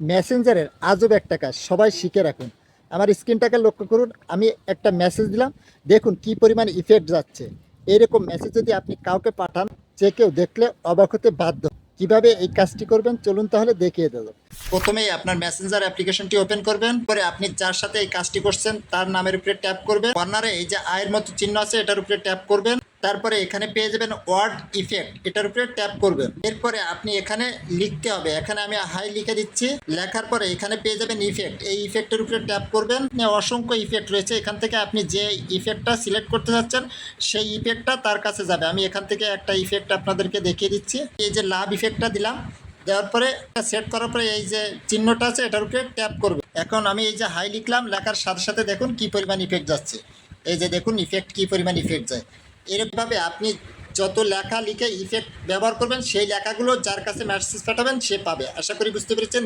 মেসেঞ্জারের আজব একটা কাজ, সবাই শিখে রাখুন। আমার স্ক্রিনটাকে লক্ষ্য করুন, আমি একটা মেসেজ দিলাম, দেখুন কি পরিমাণ ইফেক্ট যাচ্ছে। এরকম মেসেজ যদি আপনি কাউকে পাঠান, যে কেউ দেখলে অবাক হতে বাধ্য। কীভাবে এই কাজটি করবেন, চলুন তাহলে দেখিয়ে দেবো। প্রথমেই আপনার মেসেঞ্জার অ্যাপ্লিকেশনটি ওপেন করবেন, পরে আপনি যার সাথে এই কাজটি করছেন, তার নামের উপরে ট্যাপ করবেন। কর্নারে এই যে আয়ের মতো চিহ্ন আছে, এটার উপরে ট্যাপ করবেন। তারপরে এখানে পেয়ে যাবেন ওয়ার্ড ইফেক্ট, এটার উপরে ট্যাপ করবেন। এরপরে আপনি এখানে লিখতে হবে, এখানে আমি হাই লিখে দিচ্ছি, লেখার পরে এখানে পেয়ে যাবেন ইফেক্ট। এই ইফেক্টের উপরে ট্যাপ করবেন অসংখ্য ইফেক্ট রয়েছে, এখান থেকে আপনি যে ইফেক্টটা সিলেক্ট করতে চাচ্ছেন, সেই ইফেক্টটা তার কাছে যাবে। আমি এখান থেকে একটা ইফেক্ট আপনাদেরকে দেখিয়ে দিচ্ছি, এই যে লাভ ইফেক্টটা দিলাম, দেওয়ার পরে সেট করার পরে এই যে চিহ্নটা আছে, এটার উপরে ট্যাপ করবে এখন আমি এই যে হাই লিখলাম, লেখার সাথে সাথে দেখুন কি পরিমাণ ইফেক্ট যাচ্ছে। এই যে দেখুন ইফেক্ট, কি পরিমাণ ইফেক্ট যায়। এরকমভাবে আপনি যত লেখা লিখে ইফেক্ট ব্যবহার করবেন, সেই লেখাগুলো যার কাছে মেসেজ পাঠাবেন, সে পাবে। আশা করি বুঝতে পেরেছেন।